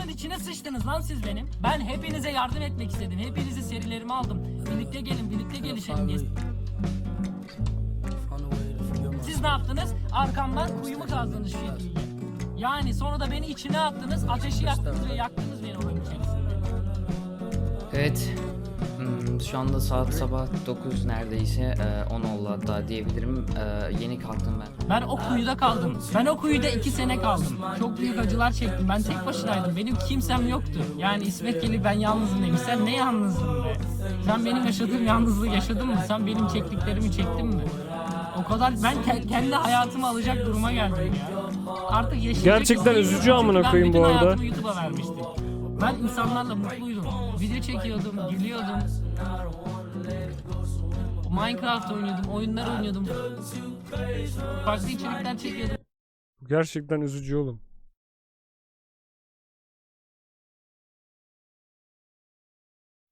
hayatımın içine sıçtınız lan siz benim. Ben hepinize yardım etmek istedim. Hepinizi serilerime aldım. Birlikte gelin, birlikte gelişelim diye. Siz ne yaptınız? Arkamdan kuyumu kazdınız şekilde. Yani sonra da beni içine attınız, ateşi yaktınız ve yaktınız beni oyun içerisinde. Evet. Hmm, şu anda saat sabah 9 neredeyse. Ee, 10 oldu hatta diyebilirim. Ee, yeni kalktım ben. Ben o kuyuda kaldım. Ben o kuyuda iki sene kaldım. Çok büyük acılar çektim. Ben tek başınaydım. Benim kimsem yoktu. Yani İsmet gelip ben yalnızım demiş. Sen ne yalnızsın be? Sen benim yaşadığım yalnızlığı yaşadın mı? Sen benim çektiklerimi çektin mi? O kadar ben ke- kendi hayatımı alacak duruma geldim ya. Artık yaşayacak Gerçekten üzücü amına ben koyayım bütün bu arada. hayatımı YouTube'a vermiştim. Ben insanlarla mutluydum. Video çekiyordum, gülüyordum. Minecraft oynuyordum, oyunlar oynuyordum. Farklı içerikler çekiyordum. Gerçekten üzücü oğlum.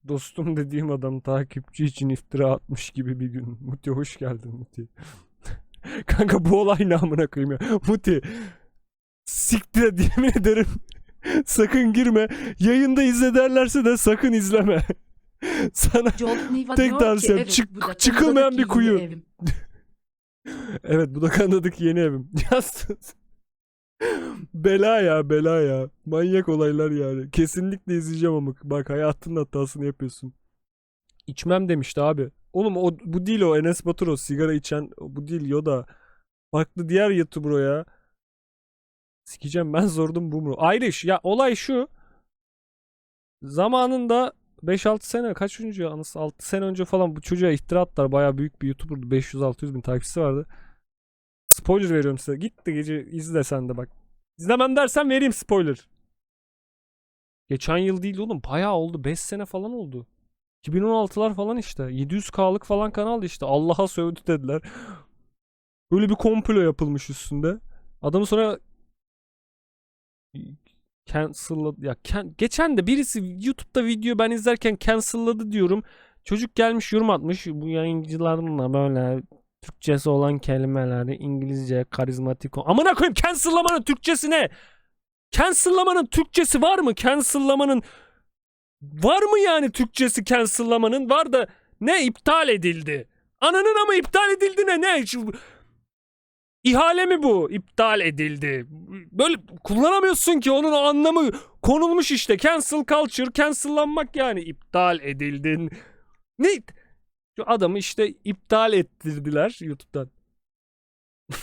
Dostum dediğim adam takipçi için iftira atmış gibi bir gün. Muti hoş geldin Muti. Kanka bu olay ne amına koyayım ya. Muti. Siktir yemin ederim. sakın girme. Yayında izle derlerse de sakın izleme. Sana Tek tavsiyem, evet, çık- çıkılmayan bir kuyu. Evet bu da Kanada'daki yeni evim. Ya sus. bela ya bela ya. Manyak olaylar yani. Kesinlikle izleyeceğim ama bak hayatının hatasını yapıyorsun. İçmem demişti abi. Oğlum o bu değil o Enes Batur o sigara içen bu değil Yoda. Farklı diğer YouTuber o ya. Sikeceğim ben sordum bu mu? Irish ya olay şu. Zamanında 5-6 sene kaç önce anısı 6 sene önce falan bu çocuğa iftira attılar. Bayağı büyük bir YouTuber'dı. 500-600 bin takipçisi vardı. Spoiler veriyorum size. Git de gece izle sen de bak. İzlemem dersen vereyim spoiler. Geçen yıl değil oğlum. Bayağı oldu. 5 sene falan oldu. 2016'lar falan işte. 700K'lık falan kanaldı işte. Allah'a sövdü dediler. Böyle bir komplo yapılmış üstünde. Adamı sonra cancelladı. Ya can- geçen de birisi YouTube'da video ben izlerken cancelladı diyorum. Çocuk gelmiş yorum atmış. Bu yayıncılarınla böyle Türkçesi olan kelimeleri İngilizce karizmatik ol- Amına koyayım cancellamanın Türkçesi ne? Cancellamanın Türkçesi var mı? Cancellamanın var mı yani Türkçesi cancellamanın? Var da ne iptal edildi? Ananın ama iptal edildi ne? Ne? İhale mi bu? İptal edildi. Böyle kullanamıyorsun ki onun anlamı konulmuş işte. Cancel culture, cancellanmak yani. iptal edildin. Ne? Şu adamı işte iptal ettirdiler YouTube'dan.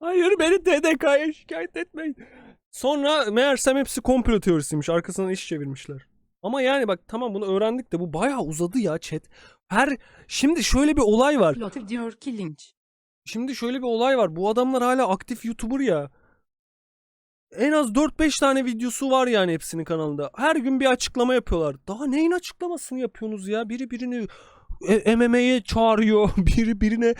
Hayır beni TDK'ya şikayet etmeyin. Sonra meğersem hepsi komplo teorisiymiş. Arkasından iş çevirmişler. Ama yani bak tamam bunu öğrendik de bu bayağı uzadı ya chat. Her şimdi şöyle bir olay var. Lotif diyor ki linç. Şimdi şöyle bir olay var. Bu adamlar hala aktif YouTuber ya. En az 4-5 tane videosu var yani hepsinin kanalında. Her gün bir açıklama yapıyorlar. Daha neyin açıklamasını yapıyorsunuz ya? Biri birini e, MMA'ye çağırıyor. Biri birine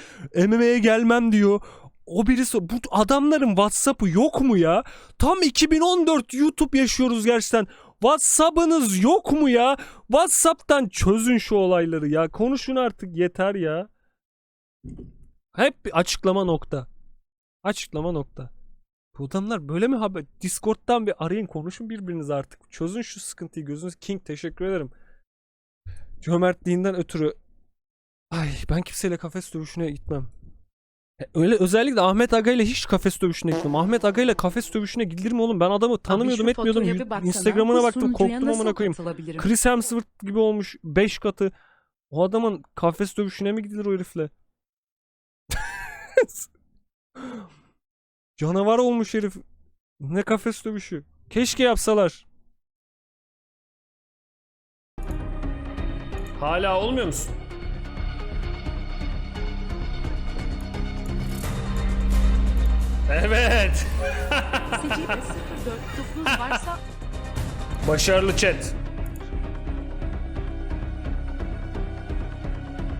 MMA'ye gelmem diyor. O birisi bu adamların WhatsApp'ı yok mu ya? Tam 2014 YouTube yaşıyoruz gerçekten. WhatsApp'ınız yok mu ya? WhatsApp'tan çözün şu olayları ya. Konuşun artık yeter ya. Hep bir açıklama nokta. Açıklama nokta. Bu adamlar böyle mi haber? Discord'dan bir arayın konuşun birbirinize artık. Çözün şu sıkıntıyı gözünüz. King teşekkür ederim. Cömertliğinden ötürü. Ay ben kimseyle kafes dövüşüne gitmem. E, Öyle özellikle Ahmet Aga ile hiç kafes dövüşüne gitmem. Ahmet Aga ile kafes dövüşüne gidilir mi oğlum? Ben adamı tanımıyordum etmiyordum. Instagram'ına baktım korktum amına koyayım. Chris Hemsworth gibi olmuş 5 katı. O adamın kafes dövüşüne mi gidilir o herifle? Canavar olmuş herif. Ne kafes dövüşü. Keşke yapsalar. Hala olmuyor musun? Evet. Secde 049 varsa Başarılı chat.